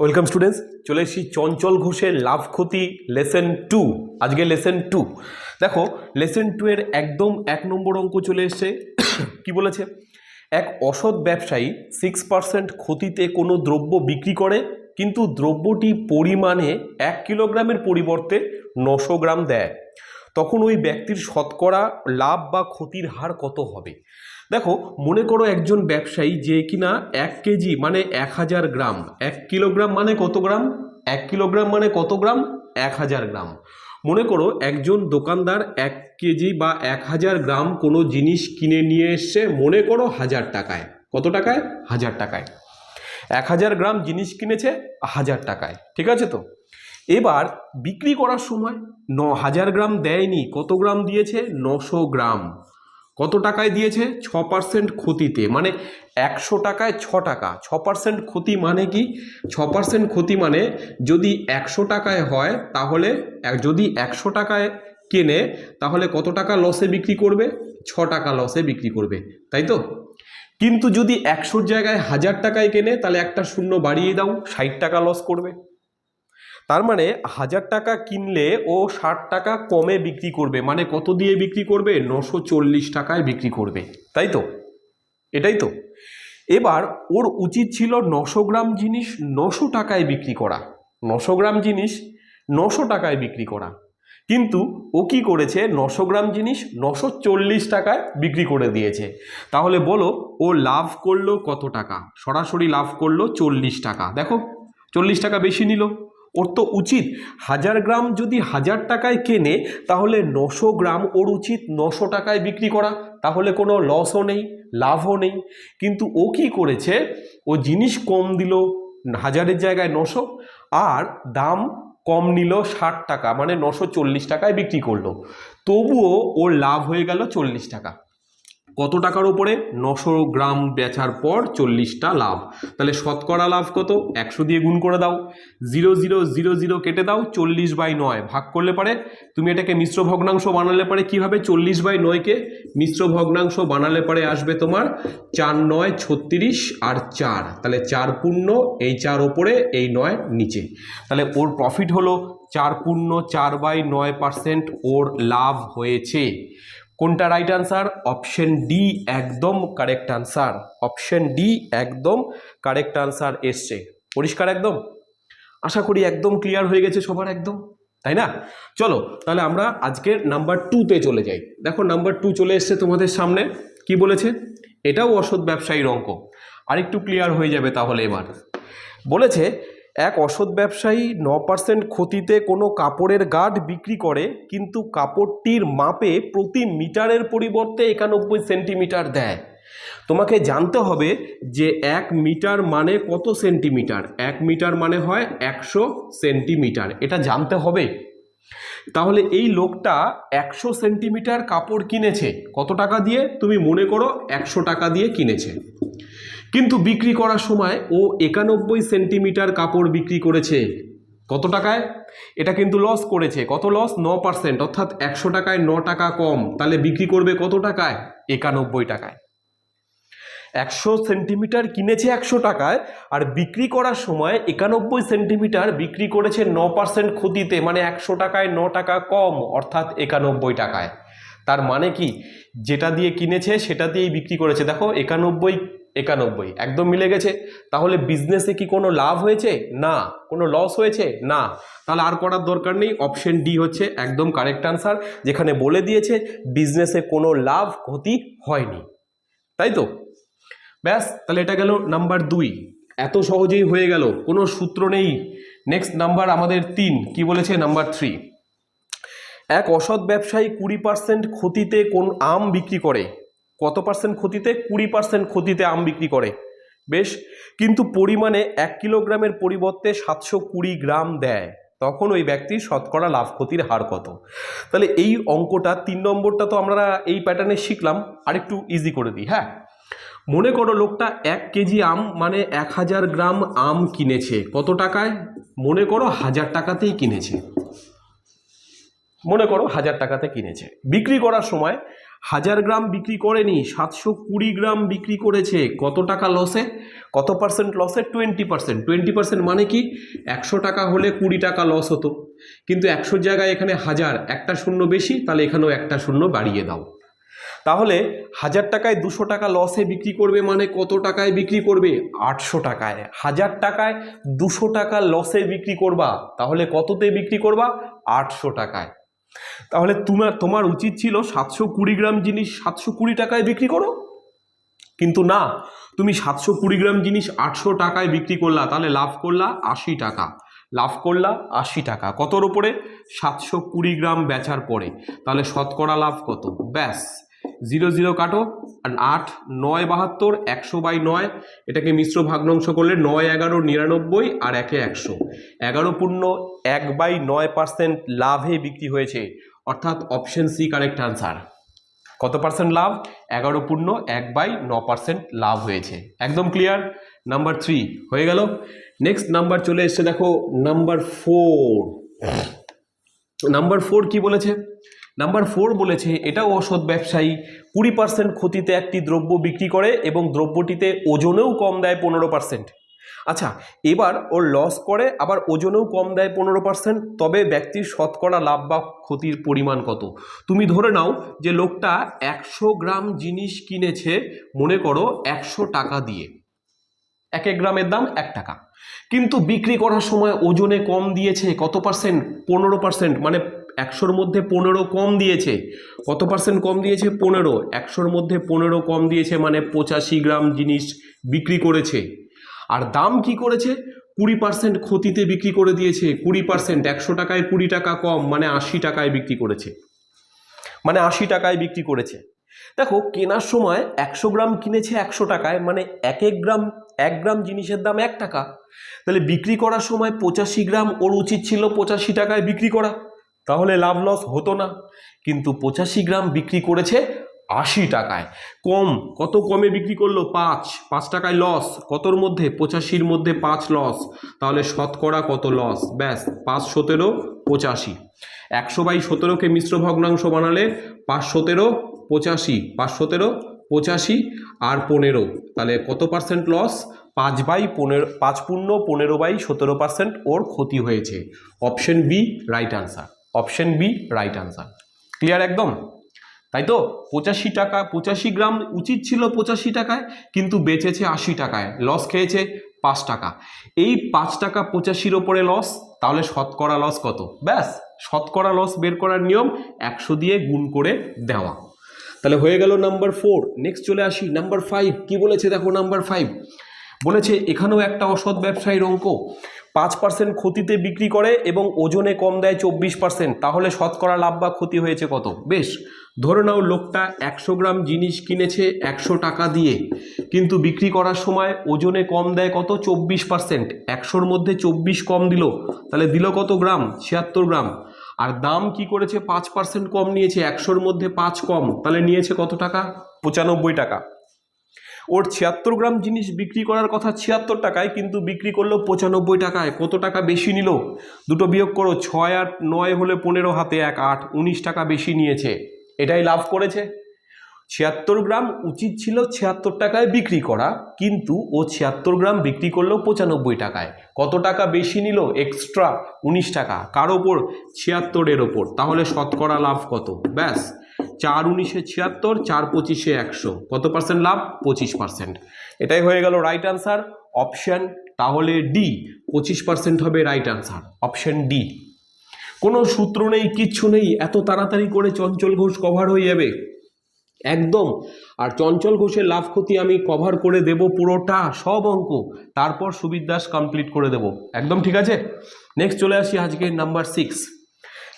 Welcome students চলে এসেছি চঞ্চল ঘোষের লাভ ক্ষতি লেসন টু আজকে লেসন টু দেখো লেসন টু এর একদম এক নম্বর অঙ্ক চলে এসছে। কি বলেছে? এক অসৎ ব্যবসায়ী সিক্স পার্সেন্ট ক্ষতিতে কোনো দ্রব্য বিক্রি করে, কিন্তু দ্রব্যটি পরিমাণে এক কিলোগ্রামের পরিবর্তে নশো গ্রাম দেয়। তখন ওই ব্যক্তির শতকরা লাভ বা ক্ষতির হার কত হবে? দেখো, মনে করো একজন ব্যবসায়ী যে কিনা এক কেজি মানে এক হাজার গ্রাম, এক কিলোগ্রাম মানে কত গ্রাম? এক কিলোগ্রাম মানে কত গ্রাম? এক হাজার গ্রাম। মনে করো একজন দোকানদার এক কেজি বা এক হাজার গ্রাম কোনো জিনিস কিনে নিয়ে এসছে, মনে করো হাজার টাকায়। কত টাকায়? হাজার টাকায়। এক হাজার গ্রাম জিনিস কিনেছে, হাজার টাকায়। ঠিক আছে তো? এবার বিক্রি করার সময় ন হাজার গ্রাম দেয়নি, কত গ্রাম দিয়েছে? নশো গ্রাম। কত টাকায় দিয়েছে? ছ পার্সেন্ট ক্ষতিতে মানে একশো টাকায় ছ টাকা। ছ পার্সেন্ট ক্ষতি মানে কি? ছ পার্সেন্ট ক্ষতি মানে যদি একশো টাকায় হয়, তাহলে যদি একশো টাকায় কেনে, তাহলে কত টাকা লসে বিক্রি করবে? ছ টাকা লসে বিক্রি করবে, তাই তো? কিন্তু যদি একশোর জায়গায় হাজার টাকায় কেনে, তাহলে একটা শূন্য বাড়িয়ে দাও, ষাট টাকা লস করবে। তার মানে হাজার টাকা কিনলে ও ষাট টাকা কমে বিক্রি করবে। মানে কত দিয়ে বিক্রি করবে? নশো চল্লিশ টাকায় বিক্রি করবে। তাই তো? এটাই তো। এবার ওর উচিত ছিল নশো গ্রাম জিনিস নশো টাকায় বিক্রি করা। নশো গ্রাম জিনিস নশো টাকায় বিক্রি করা। কিন্তু ও কি করেছে? নশো গ্রাম জিনিস নশো চল্লিশ টাকায় বিক্রি করে দিয়েছে। তাহলে বলো, ও লাভ করল কত টাকা? সরাসরি লাভ করল চল্লিশ টাকা। দেখো, চল্লিশ টাকা বেশি নিল। ওর তো উচিত। হাজার গ্রাম যদি হাজার টাকায় কেনে, তাহলে নশো গ্রাম ওর উচিত নশো টাকায় বিক্রি করা। তাহলে কোনো লসও নেই, লাভও নেই। কিন্তু ও কি করেছে? ও জিনিস কম দিল, হাজারের জায়গায় নশো, আর দাম কম নিল ষাট টাকা মানে নশো চল্লিশ টাকায় বিক্রি করল। তবুও ওর লাভ হয়ে গেল চল্লিশ টাকা। কত টাকার উপরে? নশো গ্রাম বেচার পর চল্লিশটা লাভ। তাহলে শতকরা লাভ কত? একশো দিয়ে গুণ করে দাও। জিরো জিরো জিরো জিরো কেটে দাও, চল্লিশ বাই নয়। ভাগ করলে পারে? তুমি এটাকে মিশ্র ভগ্নাংশ বানালে পারে কীভাবে? চল্লিশ বাই নয়কে মিশ্র ভগ্নাংশ বানালে পারে আসবে তোমার চার, নয়, ছত্রিশ আর চার। তাহলে চার পূর্ণ, এই চার ওপরে, এই নয় নিচে। তাহলে ওর প্রফিট হলো চার পূর্ণ, চার বাই নয় পার্সেন্ট ওর লাভ হয়েছে। কোনটা রাইট আনসার অপশন ডি একদম কারেক্ট আনসার অপশন ডি একদম কারেক্ট আনসার এসছে। পরিষ্কার একদম? আশা করি একদম ক্লিয়ার হয়ে গেছে সবার একদম। তাই না? চলো, তাহলে আমরা আজকের নাম্বার টুতে চলে যাই। দেখো নাম্বার টু চলে এসছে তোমাদের সামনে। কি বলেছে? এটাও অসৎ ব্যবসায়ীর অঙ্ক। আরেকটু ক্লিয়ার হয়ে যাবে তাহলে এবার। বলেছে এক অসৎ ব্যবসায়ী ন পার্সেন্ট ক্ষতিতে কোনো কাপড়ের গার্ড বিক্রি করে, কিন্তু কাপড়টির মাপে প্রতি মিটারের পরিবর্তে একানব্বই সেন্টিমিটার দেয়। তোমাকে জানতে হবে যে এক মিটার মানে কত সেন্টিমিটার? এক মিটার মানে হয় একশো সেন্টিমিটার। এটা জানতে হবে। তাহলে এই লোকটা একশো সেন্টিমিটার কাপড় কিনেছে। কত টাকা দিয়ে? তুমি মনে করো একশো টাকা দিয়ে কিনেছে। কিন্তু বিক্রি করার সময় ও একানব্বই সেন্টিমিটার কাপড় বিক্রি করেছে। কত টাকায়? এটা কিন্তু লস করেছে। কত লস ন পার্সেন্ট অর্থাৎ একশো টাকায় ন টাকা কম। তাহলে বিক্রি করবে কত টাকায়? একানব্বই টাকায়। একশো সেন্টিমিটার কিনেছে একশো টাকায় আর বিক্রি করার সময় একানব্বই সেন্টিমিটার বিক্রি করেছে ন পার্সেন্ট ক্ষতিতে মানে একশো টাকায় ন টাকা কম, অর্থাৎ একানব্বই টাকায়। তার মানে কি? যেটা দিয়ে কিনেছে সেটা দিয়েই বিক্রি করেছে। দেখো, একানব্বই একানব্বই। একদম মিলে গেছে? তাহলে বিজনেসে কি কোনো লাভ হয়েছে? না। কোনো লস হয়েছে? না। তাহলে আর করার দরকার নেই। অপশন ডি হচ্ছে একদম কারেক্ট আনসার যেখানে বলে দিয়েছে বিজনেসে কোনো লাভ ক্ষতি হয়নি। তাই তো? ব্যাস, তাহলে এটা গেল নাম্বার দুই। এত সহজেই হয়ে গেল। কোনো সূত্র নেই। নেক্সট নাম্বার আমাদের তিন। কি বলেছে? নাম্বার থ্রি এক অসৎ ব্যবসায়ী কুড়ি পার্সেন্ট ক্ষতিতে কোন আম বিক্রি করে? কত পার্সেন্ট ক্ষতিতে? কুড়ি পার্সেন্ট ক্ষতিতে আম বিক্রি করে। বেশ, কিন্তু পরিমাণে এক কিলোগ্রামের পরিবর্তে সাতশো কুড়ি গ্রাম দেয়। তখন ওই ব্যক্তির শতকরা লাভ ক্ষতির হার কত? তাহলে এই অঙ্কটা, তিন নম্বরটা তো আমরা এই প্যাটার্নে শিখলাম। আরেকটু ইজি করে দিই হ্যাঁ? মনে করো লোকটা এক কেজি আম মানে এক হাজার গ্রাম আম কিনেছে। কত টাকায়? মনে করো হাজার টাকাতেই কিনেছে। মনে করো হাজার টাকাতে কিনেছে। বিক্রি করার সময় হাজার গ্রাম বিক্রি করেনি, সাতশো কুড়ি গ্রাম বিক্রি করেছে। কত টাকা লসে কত পার্সেন্ট লসে টোয়েন্টি পার্সেন্ট টোয়েন্টি পার্সেন্ট মানে কি? একশো টাকা হলে কুড়ি টাকা লস হতো। কিন্তু একশোর জায়গায় এখানে হাজার, একটা শূন্য বেশি, তাহলে এখানেও একটা শূন্য বাড়িয়ে দাও। তাহলে হাজার টাকায় দুশো টাকা লসে বিক্রি করবে মানে কত টাকায় বিক্রি করবে? আটশো টাকায়। হাজার টাকায় দুশো টাকা লসে বিক্রি করবা, তাহলে কততে বিক্রি করবা? আটশো টাকায়। তাহলে তোমার তোমার উচিত ছিল সাতশো কুড়ি গ্রাম জিনিস সাতশো কুড়ি টাকায় বিক্রি করো? কিন্তু না, তুমি সাতশো কুড়ি গ্রাম জিনিস আটশো টাকায় বিক্রি করলা, তাহলে লাভ করলা আশি টাকা। লাভ করলা আশি টাকা। কতর ওপরে সাতশো কুড়ি গ্রাম বেচার পরে। তাহলে শতকরা লাভ কত? ব্যাস। জিরো জিরো কাটো আর আট নয় বাহাত্তর, একশো বাই নয়, এটাকে মিশ্র ভাগ্নাংশ করলে নয়, এগারো, নিরানব্বই আর একে একশো। এগারো পূর্ণ এক বাই নয় পার্সেন্ট লাভে বিক্রি হয়েছে। অর্থাৎ অপশন সি কারেক্ট আনসার। কত পার্সেন্ট লাভ? এগারো পূর্ণ এক বাই ন পার্সেন্ট লাভ হয়েছে। একদম ক্লিয়ার নাম্বার থ্রি হয়ে গেল? নেক্সট নাম্বার চলে এসছে, দেখো নাম্বার ফোর নাম্বার ফোর কি বলেছে? নাম্বার ফোর বলেছে, এটাও অসৎ ব্যবসায়ী, কুড়ি পার্সেন্ট ক্ষতিতে একটি দ্রব্য বিক্রি করে এবং দ্রব্যটিতে ওজনেও কম দেয় পনেরো পার্সেন্ট আচ্ছা এবার ওর লস করে, আবার ওজনেও কম দেয় পনেরো পার্সেন্ট তবে ব্যক্তির শতকরা লাভ বা ক্ষতির পরিমাণ কত? তুমি ধরে নাও যে লোকটা একশো গ্রাম জিনিস কিনেছে, মনে করো একশো টাকা দিয়ে। এক এক গ্রামের দাম এক টাকা। কিন্তু বিক্রি করার সময় ওজনে কম দিয়েছে কত পার্সেন্ট পনেরো পার্সেন্ট মানে একশোর মধ্যে পনেরো কম দিয়েছে। কত পার্সেন্ট কম দিয়েছে? পনেরো। একশোর মধ্যে পনেরো কম দিয়েছে মানে পঁচাশি গ্রাম জিনিস বিক্রি করেছে। আর দাম কি করেছে? কুড়ি পার্সেন্ট ক্ষতিতে বিক্রি করে দিয়েছে। কুড়ি পার্সেন্ট একশো টাকায় কুড়ি টাকা কম মানে আশি টাকায় বিক্রি করেছে। মানে আশি টাকায় বিক্রি করেছে। দেখো, কেনার সময় একশো গ্রাম কিনেছে একশো টাকায় মানে এক এক গ্রাম এক গ্রাম জিনিসের দাম এক টাকা। তাহলে বিক্রি করার সময় পঁচাশি গ্রাম ওর উচিত ছিল পঁচাশি টাকায় বিক্রি করা। তাহলে লাভ লস হতো না। কিন্তু পঁচাশি গ্রাম বিক্রি করেছে আশি টাকায়। কম, কত কমে বিক্রি করল? পাঁচ পাঁচ টাকায় লস কতর মধ্যে? পঁচাশির মধ্যে পাঁচ লস তাহলে শতকরা কত লস ব্যাস, পাঁচ সতেরো, পঁচাশি। একশো বাই সতেরোকে মিশ্র ভগ্নাংশ বানালে পাঁচ সতেরো, পঁচাশি। পাঁচ সতেরো, পঁচাশি আর পনেরো। তাহলে কত পার্সেন্ট লস পাঁচ বাই পনেরো, পাঁচ পূর্ণ পনেরো বাই সতেরো পার্সেন্ট ওর ক্ষতি হয়েছে। Option B right answer option B right answer clear একদম? তাই তো? পঁচাশি টাকা, পঁচাশি গ্রাম উচিত ছিল পঁচাশি টাকায়, কিন্তু বেচেছে আশি টাকায়। লস খেয়েছে পাঁচ টাকা। এই পাঁচ টাকা পঁচাশির ওপরে লস তাহলে শতকরা লস কত? ব্যাস, শতকরা লস বের করার নিয়ম একশো দিয়ে গুণ করে দেওয়া। তাহলে হয়ে গেল নাম্বার ফোর নেক্সট চলে আসি নাম্বার ফাইভ কি বলেছে দেখো নাম্বার ফাইভ বলেছে, এখানেও একটা অসৎ ব্যবসায়ীর অঙ্ক। পাঁচ পার্সেন্ট ক্ষতিতে বিক্রি করে এবং ওজনে কম দেয় চব্বিশ পার্সেন্ট তাহলে শতকরা লাভ বা ক্ষতি হয়েছে কত? বেশ, ধরে নাও লোকটা একশো গ্রাম জিনিস কিনেছে একশো টাকা দিয়ে, কিন্তু বিক্রি করার সময় ওজনে কম দেয় কত? চব্বিশ পার্সেন্ট একশোর মধ্যে চব্বিশ কম দিল, তাহলে দিল কত গ্রাম? ছিয়াত্তর গ্রাম। আর দাম কি করেছে? পাঁচ পার্সেন্ট কম নিয়েছে, একশোর মধ্যে পাঁচ কম, তাহলে নিয়েছে কত টাকা? পঁচানব্বই টাকা। ওর ছিয়াত্তর গ্রাম জিনিস বিক্রি করার কথা ছিয়াত্তর টাকায়, কিন্তু বিক্রি করল পঁচানব্বই টাকায়। কত টাকা বেশি নিল? দুটো বিয়োগ করো, ছয় আট নয় হলে পনেরো, হাতে এক আট, উনিশ টাকা বেশি নিয়েছে। এটাই লাভ করেছে। ছিয়াত্তর গ্রাম উচিত ছিল ছিয়াত্তর টাকায় বিক্রি করা, কিন্তু ও ছিয়াত্তর গ্রাম বিক্রি করল পঁচানব্বই টাকায়। কত টাকা বেশি নিল? এক্সট্রা উনিশ টাকা। কার ওপর? ছিয়াত্তরের ওপর। তাহলে শতকরা লাভ কত? ব্যাস। চার উনিশে ছিয়াত্তর, চার পঁচিশে একশো। কত পার্সেন্ট লাভ? পঁচিশ পার্সেন্ট এটাই হয়ে গেল রাইট আনসার অপশান তাহলে ডি পঁচিশ পার্সেন্ট হবে রাইট আনসার অপশান ডি কোনো সূত্র নেই, কিচ্ছু নেই, এত তাড়াতাড়ি করে চঞ্চল ঘোষ কভার হয়ে যাবে। একদম। আর চঞ্চল ঘোষের লাভ ক্ষতি আমি কভার করে দেব পুরোটা, সব অঙ্ক। তারপর সুবির দাস কমপ্লিট করে দেব। একদম ঠিক আছে? নেক্সট চলে আসি আজকে নাম্বার সিক্স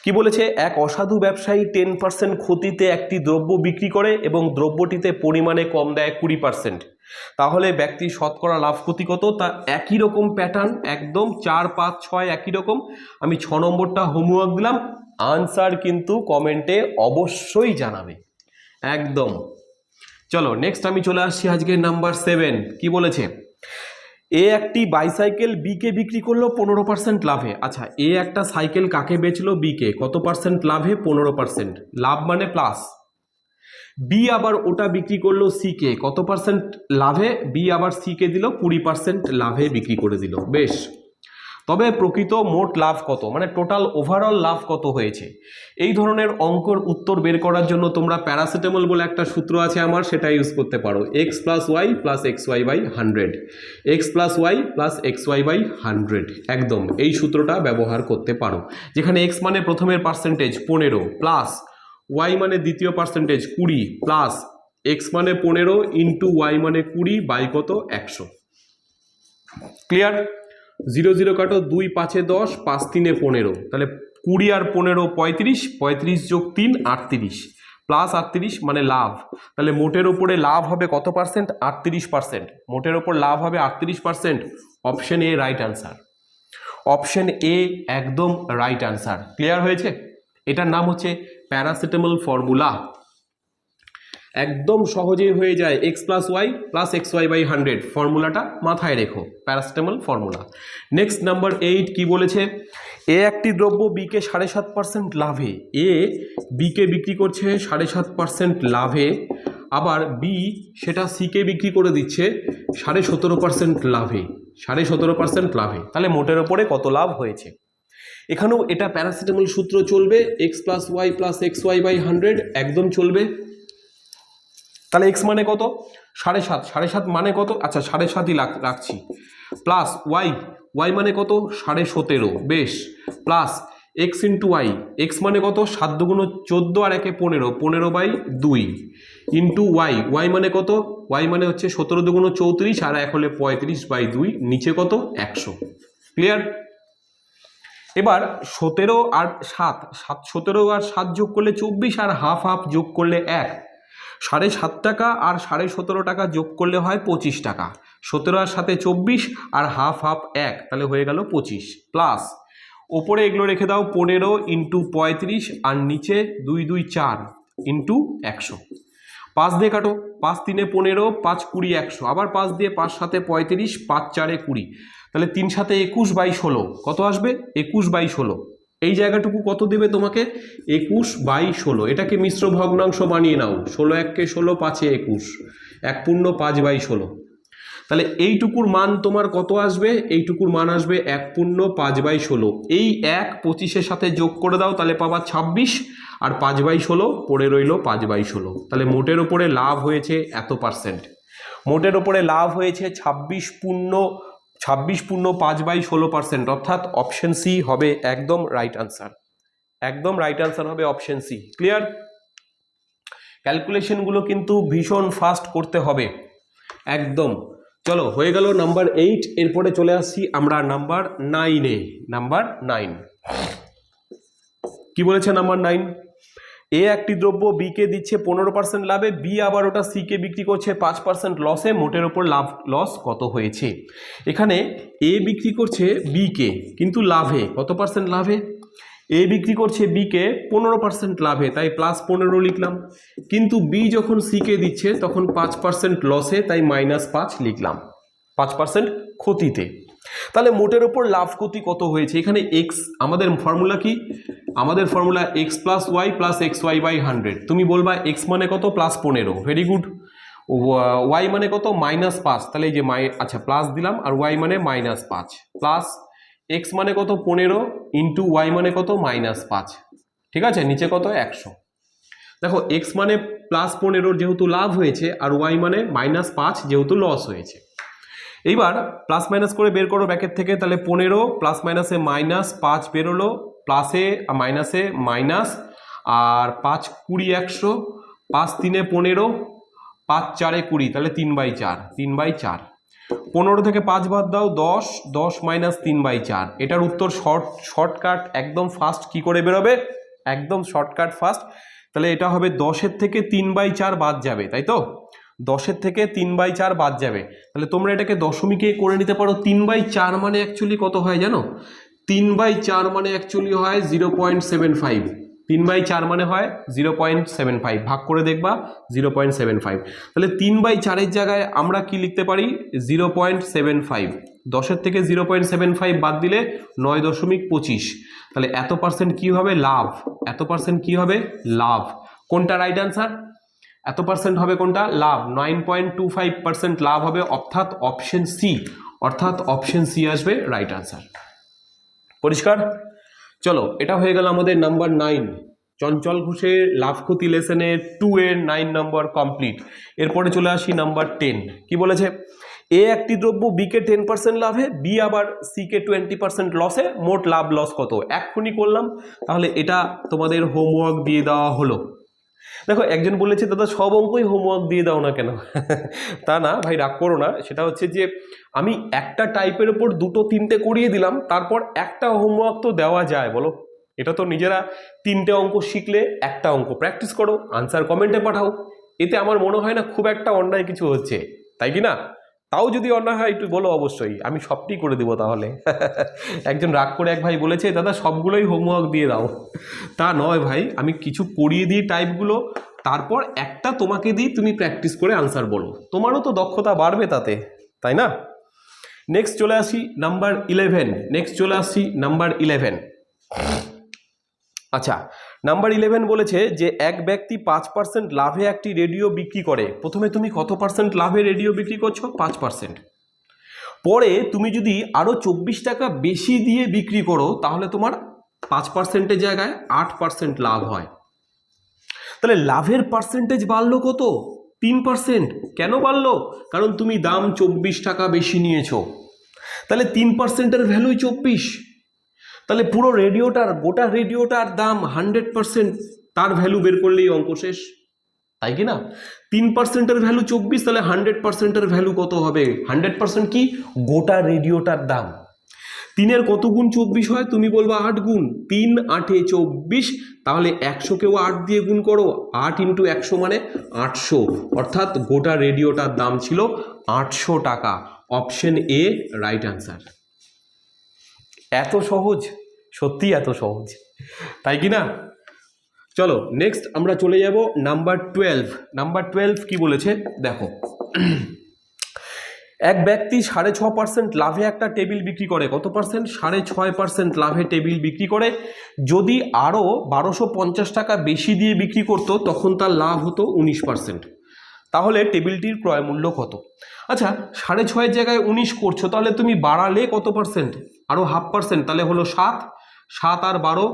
কি বলেছে? এক অসাধু ব্যবসায়ী টেন পার্সেন্ট ক্ষতিতে একটি দ্রব্য বিক্রি করে এবং দ্রব্যটিতে পরিমাণে কম দেয় কুড়ি পার্সেন্ট তাহলে ব্যক্তি শতকরা লাভ ক্ষতি কত? তা একই রকম প্যাটার্ন একদম চার, পাঁচ, ছয় একই রকম। আমি ছ নম্বরটা হোমওয়ার্ক দিলাম। আনসার কিন্তু কমেন্টে অবশ্যই জানাবে। একদম। চলো নেক্সট আমি চলে আসছি আজকে নাম্বার সেভেন কি বলেছে? এ একটি বাইসাইকেল বিকে বিক্রি করল পনেরো পার্সেন্ট লাভে। আচ্ছা এ একটা সাইকেল কাকে বেচলো বিকে কত পার্সেন্ট লাভে? পনেরো পার্সেন্ট লাভ মানে প্লাস বি আবার ওটা বিক্রি করল সিকে কত পার্সেন্ট লাভে? বি আবার সিকে দিল কুড়ি পার্সেন্ট লাভে বিক্রি করে দিল। বেশ। তবে প্রকৃত মোট লাভ কত? মানে টোটাল ওভারঅল লাভ কত হয়েছে? এই ধরনের অঙ্কর উত্তর বের করার জন্য তোমরা প্যারাসিটামল বলে একটা সূত্র আছে আমার, সেটা ইউজ করতে পারো। X plus Y plus X Y by hundred X plus Y plus X Y by hundred একদম, এই সূত্রটা ব্যবহার করতে পারো। যেখানে এক্স মানে প্রথমের পার্সেন্টেজ পনেরো প্লাস ওয়াই মানে দ্বিতীয় পার্সেন্টেজ কুড়ি প্লাস এক্স মানে পনেরো ইন্টু ওয়াই মানে কুড়ি বাই কত? একশো। ক্লিয়ার জিরো জিরো কাটো দুই পাঁচে দশ, পাঁচ তিনে পনেরো। তাহলে কুড়ি আর পনেরো পঁয়ত্রিশ পঁয়ত্রিশ যোগ তিন, আটত্রিশ। প্লাস আটত্রিশ মানে লাভ। তাহলে মোটের ওপরে লাভ হবে কত পার্সেন্ট? আটত্রিশ পার্সেন্ট। মোটের ওপর লাভ হবে আটত্রিশ percent? Option A right answer option A একদম রাইট আনসার ক্লিয়ার হয়েছে? এটার নাম হচ্ছে প্যারাসিটামল ফর্মুলা। একদম সহজেই হয়ে যায় X plus Y plus X Y by hundred ফর্মুলাটা মাথায় রেখো paracetamol formula next number eight কি বলেছে? এ একটি দ্রব্য বিকে সাড়ে সাত পার্সেন্ট লাভে এ বিকে বিক্রি করছে সাড়ে সাত পার্সেন্ট লাভে, আবার বি সেটা সিকে বিক্রি করে দিচ্ছে সাড়ে সতেরো পার্সেন্ট লাভে, সাড়ে সতেরো পার্সেন্ট লাভে। তাহলে মোটের ওপরে কত লাভ হয়েছে? এখানেও এটা প্যারাসিটামল সূত্র চলবে X plus Y plus X Y by hundred একদম চলবে। তাহলে এক্স মানে কত? সাড়ে সাত। সাড়ে সাত মানে কত? আচ্ছা সাড়ে সাতই রাখছি। প্লাস ওয়াই ওয়াই মানে কত? সাড়ে সতেরো। বেশ। Plus X into Y X মানে কত? সাত দুগুণ চোদ্দ আর একে পনেরো। পনেরো বাই দুই ইন্টু ওয়াই ওয়াই মানে কত? ওয়াই মানে হচ্ছে সতেরো দুগুণ চৌত্রিশ আর এক হলে পঁয়ত্রিশ বাই দুই। নিচে কত? একশো। ক্লিয়ার এবার সতেরো আর সাত। সাত সতেরো আর সাত যোগ করলে চব্বিশ আর হাফ হাফ যোগ করলে এক। সাড়ে সাত টাকা আর সাড়ে সতেরো টাকা যোগ করলে হয় পঁচিশ টাকা। সতেরো আর সাথে চব্বিশ আর হাফ হাফ এক, তাহলে হয়ে গেল পঁচিশ। প্লাস, ওপরে এগুলো রেখে দাও পনেরো ইন্টু পঁয়ত্রিশ আর নিচে দুই দুই চার ইন্টু একশো। পাঁচ দিয়ে কাটো, পাঁচ তিনে পনেরো, পাঁচ কুড়ি একশো। আবার পাঁচ দিয়ে পাঁচ সাথে পঁয়ত্রিশ, পাঁচ চারে কুড়ি। তাহলে তিন সাথে একুশ বাই ষোলো, কত আসবে? একুশ বাই ষোলো। এই জায়গাটুকু কত দেবে তোমাকে? একুশ বাই ষোলো। এটাকে মিশ্র ভগ্নাংশ বানিয়ে নাও। ষোলো এককে ষোলো, পাঁচে একুশ। এক পূর্ণ, পাঁচ বাই ষোলো। তাহলে এইটুকুর মান তোমার কত আসবে? এইটুকুর মান আসবে এক পূর্ণ, পাঁচ বাই ষোলো। এই এক পঁচিশের সাথে যোগ করে দাও, তাহলে পাবা ছাব্বিশ। আর পাঁচ বাই ষোলো, পড়ে রইল পাঁচ বাই ষোলো। তাহলে মোটের ওপরে লাভ হয়েছে এত পার্সেন্ট মোটের ওপরে লাভ হয়েছে ছাব্বিশ পূর্ণ ছাব্বিশ পূর্ণ পাঁচ বাই ষোলো পার্সেন্ট অর্থাৎ অপশন সি হবে একদম রাইট আনসার একদম রাইট আনসার হবে অপশন সি ক্লিয়ার ক্যালকুলেশনগুলো কিন্তু ভীষণ ফাস্ট করতে হবে। একদম। চলো, হয়ে গেল নাম্বার এইট এরপরে চলে আসছি আমরা নাম্বার নাইনে নাম্বার নাইন কি বলেছে নাম্বার নাইন এ একটি দ্রব্য বিকে দিচ্ছে পনেরো পার্সেন্ট লাভে বি আবার ওটা সিকে বিক্রি করছে পাঁচ পার্সেন্ট লসে মোটের ওপর লাভ লস কত হয়েছে? এখানে এ বিক্রি করছে বিকে কিন্তু লাভে, কত পার্সেন্ট লাভে? এ বিক্রি করছে বিকে পনেরো পার্সেন্ট লাভে, তাই প্লাস পনেরো লিখলাম। কিন্তু বি যখন সিকে দিচ্ছে, তখন পাঁচ পার্সেন্ট লসে তাই মাইনাস পাঁচ লিখলাম। পাঁচ পার্সেন্ট ক্ষতিতে। তাহলে মোটের ওপর লাভ ক্ষতি কত হয়েছে? এখানে এক্স আমাদের ফর্মুলা কি? আমাদের formula X plus Y plus X Y by hundred তুমি বলবা এক্স মানে কত? প্লাস পনেরো। ভেরি গুড ওয়াই মানে কত? মাইনাস পাঁচ। তাহলে এই যে মাই আচ্ছা প্লাস দিলাম, আর ওয়াই মানে মাইনাস পাঁচ। প্লাস এক্স মানে কত? পনেরো ইন্টু ওয়াই মানে কত? মাইনাস পাঁচ। ঠিক আছে? নিচে কত? একশো। দেখো এক্স মানে প্লাস পনেরোর যেহেতু লাভ হয়েছে, আর ওয়াই মানে মাইনাস পাঁচ যেহেতু লস হয়েছে। এইবার প্লাস মাইনাস করে বের করো ব্যাকের থেকে, তাহলে পনেরো প্লাস মাইনাসে মাইনাস পাঁচ বেরোলো প্লাসে মাইনাসে মাইনাস আর পাঁচ কুড়ি একশো, পাঁচ তিনে পনেরো, পাঁচ চারে কুড়ি, তাহলে তিন বাই চার, তিন বাই চার। পনেরো থেকে পাঁচ বাদ দাও, দশ দশ মাইনাস তিন বাই চার। এটার উত্তর শর্ট শর্টকাট একদম ফাস্ট কি করে বেরোবে? একদম শর্টকাট ফাস্ট তাহলে এটা হবে দশের থেকে তিন বাই চার বাদ যাবে, তাই তো? দশের থেকে তিন বাই চার বাদ যাবে। তাহলে তোমরা এটাকে দশমিকে করে নিতে পারো। তিন বাই চার মানে অ্যাকচুয়ালি কত হয় জানো? তিন বাই চার মানে অ্যাকচুয়ালি হয় জিরো পয়েন্ট সেভেন ফাইভ। তিন বাই চার মানে হয় জিরো পয়েন্ট সেভেন ফাইভ। ভাগ করে দেখবা, জিরো পয়েন্ট সেভেন ফাইভ। তাহলে তিন বাই চারের জায়গায় আমরা কি লিখতে পারি? Zero point seven five. দশের থেকে জিরো পয়েন্ট সেভেন ফাইভ বাদ দিলে নয় দশমিক পঁচিশ। তাহলে এত পার্সেন্ট কী হবে? লাভ। এত পার্সেন্ট কী হবে? লাভ। কোনটা রাইট আনসার এত পার্সেন্ট হবে কোনটা? লাভ। Nine point two five percent লাভ হবে, অর্থাৎ অপশন সি অর্থাৎ অপশন সি আসবে রাইট আনসার পরিষ্কার? চলো, এটা হয়ে গেল আমাদের নাম্বার নাইন চঞ্চল ঘোষের লাভ ক্ষতি লেসনের টু এর নাইন নম্বর কমপ্লিট এরপরে চলে আসি নাম্বার টেন কি বলেছে? এ একটি দ্রব্য বিকে টেন পার্সেন্ট লাভে বি আবার সিকে টোয়েন্টি পার্সেন্ট লসে মোট লাভ লস কত? এক্ষুনি করলাম, তাহলে এটা তোমাদের হোমওয়ার্ক দিয়ে দেওয়া হলো। দেখো, একজন বলেছে, দাদা, সব অঙ্কই হোমওয়ার্ক দিয়ে দাও না কেন? তা না, ভাই, রাগ করো না। সেটা হচ্ছে যে, আমি একটা টাইপের ওপর দুটো, তিনটে করিয়ে দিলাম, তারপর একটা হোমওয়ার্ক তো দেওয়া যায়, বলো। এটা তো নিজেরা তিনটে অঙ্ক শিখলে একটা অঙ্ক প্র্যাকটিস করো আনসার কমেন্টে পাঠাও। এতে আমার মনে হয় না খুব একটা অন্যায় কিছু হচ্ছে, তাই কি না? তাও যদি অন্যায় হয়, একটু বলো অবশ্যই। আমি সবটি করে দেবো তাহলে। একজন রাগ করে এক ভাই বলেছে, দাদা, সবগুলোই হোমওয়ার্ক দিয়ে দাও। তা নয় ভাই, আমি কিছু করিয়ে দিই টাইপগুলো তারপর একটা তোমাকে দিই, তুমি প্র্যাকটিস করে আনসার বলো। তোমারও তো দক্ষতা বাড়বে তাতে, তাই না? নেক্সট চলে আসি নাম্বার ইলেভেন নেক্সট চলে আসি নাম্বার ইলেভেন আচ্ছা নাম্বার ইলেভেন বলেছে যে এক ব্যক্তি পাঁচ পার্সেন্ট লাভে একটি রেডিও বিক্রি করে। প্রথমে তুমি কত পার্সেন্ট লাভে রেডিও বিক্রি করছ? পাঁচ পার্সেন্ট পরে তুমি যদি আরও চব্বিশ টাকা বেশি দিয়ে বিক্রি করো, তাহলে তোমার পাঁচ পার্সেন্টের জায়গায় আট পার্সেন্ট লাভ হয়। তাহলে লাভের পার্সেন্টেজ বাড়লো কত? তিন পার্সেন্ট কেন বাড়লো? কারণ তুমি দাম চব্বিশ টাকা বেশি নিয়েছো। তাহলে তিন পার্সেন্টের ভ্যালুই চব্বিশ। তাহলে পুরো রেডিওটার, গোটা রেডিওটার দাম হান্ড্রেড পার্সেন্ট তার ভ্যালু বের করলেই অঙ্ক শেষ। তাই কি না? তিন পার্সেন্টের ভ্যালু চব্বিশ, তাহলে হান্ড্রেড পার্সেন্টের ভ্যালু কত হবে? হান্ড্রেড পার্সেন্ট কি? গোটা রেডিওটার দাম। তিনের কত গুণ চব্বিশ হয়? তুমি বলবা আট গুণ। তিন আটে চব্বিশ, তাহলে একশোকেও আট দিয়ে গুণ করো। আট ইন্টু একশো মানে আটশো। অর্থাৎ গোটা রেডিওটার দাম ছিল আটশো টাকা। Option A, right answer. এত সহজ? সত্যি এত সহজ। তাই কি না? চলো নেক্সট আমরা চলে যাব নাম্বার টুয়েলভ নাম্বার টুয়েলভ কি বলেছে? দেখো। এক ব্যক্তি সাড়ে ছ পার্সেন্ট লাভে একটা টেবিল বিক্রি করে। কত পার্সেন্ট সাড়ে ছয় পার্সেন্ট লাভে টেবিল বিক্রি করে। যদি আরও বারোশো পঞ্চাশ টাকা বেশি দিয়ে বিক্রি করতো, তখন তার লাভ হতো উনিশ পার্সেন্ট তাহলে টেবিলটির ক্রয় মূল্য কত? আচ্ছা সাড়ে ছয়ের জায়গায় উনিশ করছ, তাহলে তুমি বাড়ালে কত পার্সেন্ট আরও হাফ পার্সেন্ট তাহলে হলো সাত। সাত আর বারো,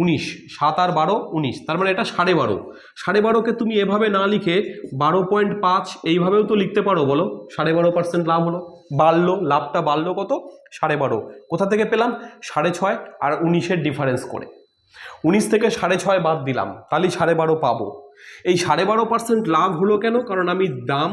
উনিশ। সাত আর বারো, উনিশ। তার মানে এটা সাড়ে বারো। সাড়ে বারোকে তুমি এভাবে না লিখে বারো পয়েন্ট পাঁচ এইভাবেও তো লিখতে পারো, বলো। সাড়ে বারো পার্সেন্ট লাভ হলো। বাড়লো, লাভটা বাড়লো কত? সাড়ে বারো। কোথা থেকে পেলাম? সাড়ে ছয় আর উনিশের ডিফারেন্স করে। উনিশ থেকে সাড়ে ছয় বাদ দিলাম, তাহলে সাড়ে বারো পাবো। এই সাড়ে বারো পার্সেন্ট লাভ হলো কেন? কারণ আমি দাম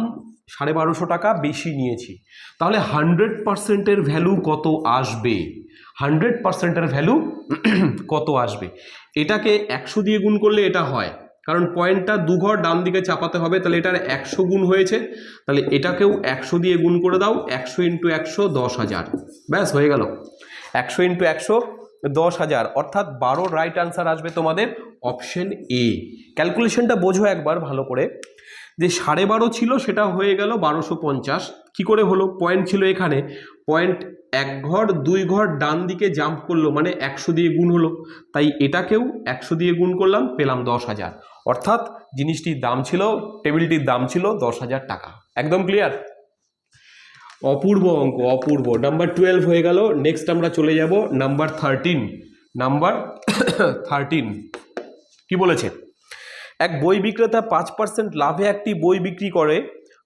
সাড়ে বারোশো টাকা বেশি নিয়েছি। তাহলে হান্ড্রেড পার্সেন্টের ভ্যালু কত আসবে? হান্ড্রেড পার্সেন্টের ভ্যালু কত আসবে? এটাকে একশো দিয়ে গুণ করলে এটা হয়। কারণ পয়েন্টটা দুঘর ডান দিকে চাপাতে হবে, তাহলে এটার একশো গুণ হয়েছে। তাহলে এটাকেও একশো দিয়ে গুণ করে দাও, একশো ইন্টু একশো, দশ হাজার। ব্যাস, হয়ে গেল। একশো ইন্টু একশো, দশ হাজার। অর্থাৎ বারো রাইট আনসার আসবে তোমাদের অপশন এ ক্যালকুলেশনটা বোঝো একবার ভালো করে। যে সাড়ে বারো ছিল, সেটা হয়ে গেল বারোশো পঞ্চাশ। কী করে হলো? পয়েন্ট ছিল এখানে। পয়েন্ট এক ঘর, দুই ঘর, ডান দিকে জাম্প করল মানে একশো দিয়ে গুণ হলো। তাই এটাকেও একশো দিয়ে গুণ করলাম, পেলাম দশ হাজার। অর্থাৎ জিনিসটির দাম ছিল, টেবিলটির দাম ছিল দশ হাজার টাকা। একদম ক্লিয়ার অপূর্ব অঙ্ক, অপূর্ব। নাম্বার টুয়েলভ হয়ে গেল। নেক্সট আমরা চলে যাব নাম্বার থার্টিন নাম্বার থার্টিন কি বলেছে? এক বই বিক্রেতা পাঁচ পার্সেন্ট লাভে একটি বই বিক্রি করে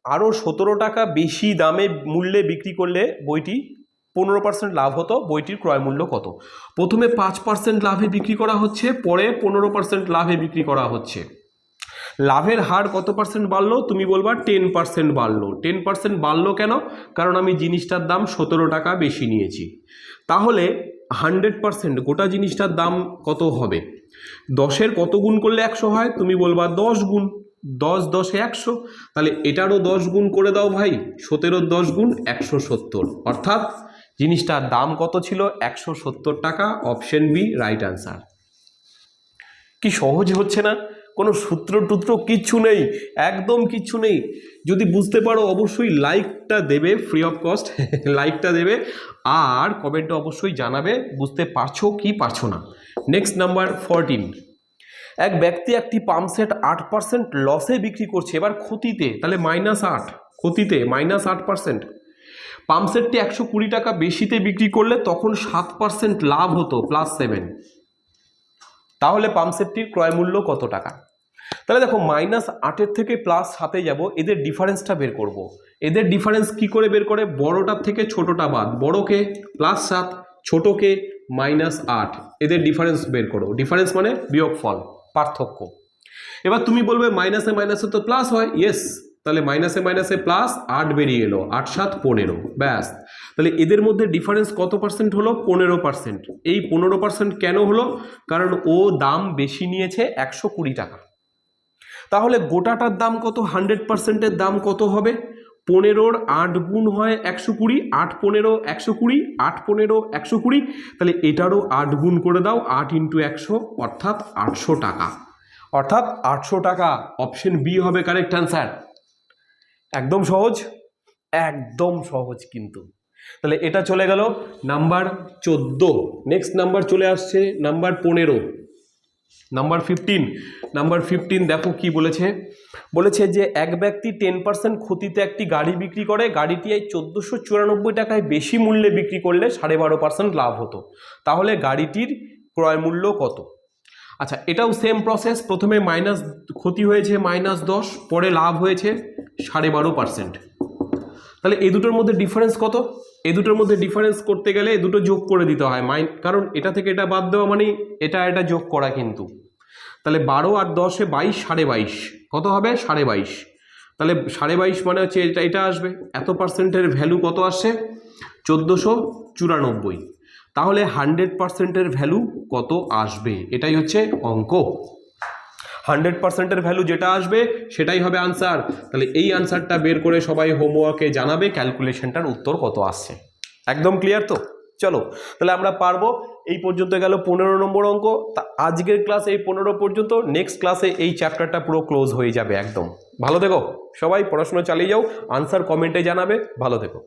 আরও সতেরো টাকা বেশি দামে মূল্যে বিক্রি করলে বইটি পনেরো পার্সেন্ট লাভ হতো। বইটির ক্রয় মূল্য কত? প্রথমে পাঁচ পার্সেন্ট লাভে বিক্রি করা হচ্ছে, পরে পনেরো পার্সেন্ট লাভে বিক্রি করা হচ্ছে। লাভের হার কত পার্সেন্ট বাড়লো? তুমি বলবা টেন পার্সেন্ট বাড়লো। টেন পার্সেন্ট বাড়লো কেন? কারণ আমি জিনিসটার দাম সতেরো টাকা বেশি নিয়েছি। তাহলে হান্ড্রেড পার্সেন্ট গোটা জিনিসটার দাম কত হবে? দশের কত গুণ করলে একশো হয়? তুমি বলবা দশ গুণ। দশ, দশে একশো, তাহলে এটারও দশ গুণ করে দাও ভাই, সতেরো দশ গুণ একশো সত্তর। অর্থাৎ জিনিসটার দাম কত ছিল? একশো সত্তর টাকা অপশন বি রাইট আনসার কি সহজ হচ্ছে না? কোনো সূত্র টুত্র কিচ্ছু নেই, একদম কিচ্ছু নেই। যদি বুঝতে পারো, অবশ্যই লাইকটা দেবে ফ্রি অফ কস্ট লাইকটা দেবে, আর কমেন্টে অবশ্যই জানাবে, বুঝতে পারছ কি পারছ না। নেক্সট নাম্বার ফোরটিন এক ব্যক্তি একটি পাম্প সেট আট পার্সেন্ট লসে বিক্রি করছে। এবার ক্ষতিতে, তাহলে মাইনাস আট। ক্ষতিতে মাইনাস আট পার্সেন্ট পাম্প সেটটি একশো কুড়ি টাকা বেশিতে বিক্রি করলে তখন সাত পার্সেন্ট লাভ হতো প্লাস সেভেন তাহলে পাম্প সেটটির ক্রয় মূল্য কত টাকা? তাহলে দেখো মাইনাস আটের থেকে প্লাস সাতে যাব, এদের ডিফারেন্সটা বের করব। এদের ডিফারেন্স কি করে বের করে? বড়টার থেকে ছোটটা বাদ। বড়কে প্লাস সাত। ছোটকে মাইনাস আট। এদের ডিফারেন্স বের করো। ডিফারেন্স মানে বিয়োগফল। পার্থক্য। এবার তুমি বলবে মাইনাসে মাইনাসে তো প্লাস হয় ইয়েস তাহলে মাইনাসে মাইনাসে প্লাস আট বেরিয়ে এলো, আট সাত পনেরো, ব্যাস। তাহলে এদের মধ্যে ডিফারেন্স কত পার্সেন্ট হলো? পনেরো পার্সেন্ট এই পনেরো পার্সেন্ট কেন হলো? কারণ ও দাম বেশি নিয়েছে একশো কুড়ি টাকা। তাহলে গোটাটার দাম কত? হান্ড্রেড পার্সেন্টের দাম কত হবে? পনেরোর আট গুণ হয় একশো কুড়ি, আট পনেরো একশো কুড়ি, আট পনেরো একশো কুড়ি, তাহলে এটারও আট গুণ করে দাও, আট ইন্টু একশো, অর্থাৎ আটশো টাকা। অর্থাৎ আটশো টাকা। অপশন বি হবে কারেক্ট অ্যান্সার। একদম সহজ? একদম সহজ কিন্তু। তাহলে এটা চলে গেল নাম্বার চোদ্দ। নেক্সট নাম্বার চলে আসছে নাম্বার পনেরো। নাম্বার ফিফটিন নাম্বার ফিফটিন দেখো কি বলেছে। বলেছে যে এক ব্যক্তি টেন পার্সেন্ট ক্ষতিতে একটি গাড়ি বিক্রি করে, গাড়িটি এই চোদ্দোশো চুরানব্বই টাকায় বেশি মূল্যে বিক্রি করলে সাড়ে বারো পার্সেন্ট লাভ হতো। তাহলে গাড়িটির ক্রয় মূল্য কত? আচ্ছা এটাও সেম প্রসেস প্রথমে মাইনাস ক্ষতি হয়েছে মাইনাস দশ, পরে লাভ হয়েছে সাড়ে বারো পার্সেন্ট তাহলে এই দুটোর মধ্যে ডিফারেন্স কত? এই দুটোর মধ্যে ডিফারেন্স করতে গেলে এই দুটো যোগ করে দিতে হয়। মাইন কারণ এটা থেকে এটা বাদ দেওয়া মানে এটা এটা যোগ করা কিন্তু। তাহলে বারো আর দশে বাইশ, সাড়ে বাইশ। কত হবে? সাড়ে বাইশ। তাহলে সাড়ে বাইশ মানে হচ্ছে এটা এটা আসবে। এত পার্সেন্টের ভ্যালু কত আসছে চোদ্দোশো চুরানব্বই। তাহলে হান্ড্রেড পার্সেন্টের ভ্যালু কত আসবে? এটাই হচ্ছে অঙ্ক। হান্ড্রেড পার্সেন্টের ভ্যালু যেটা আসবে, সেটাই হবে আনসার। তাহলে এই আনসারটা বের করে সবাই হোমওয়ার্কে জানাবে, ক্যালকুলেশনটার উত্তর কত আসছে একদম ক্লিয়ার তো? চলো, তাহলে আমরা পারব এই পর্যন্ত গেল পনেরো নম্বর অঙ্ক। তা আজকের ক্লাস এই পনেরো পর্যন্ত নেক্সট ক্লাসে এই চ্যাপ্টারটা পুরো ক্লোজ হয়ে যাবে একদম। ভালো থেকো। সবাই পড়াশোনা চালিয়ে যাও আনসার কমেন্টে জানাবে। ভালো থেকো।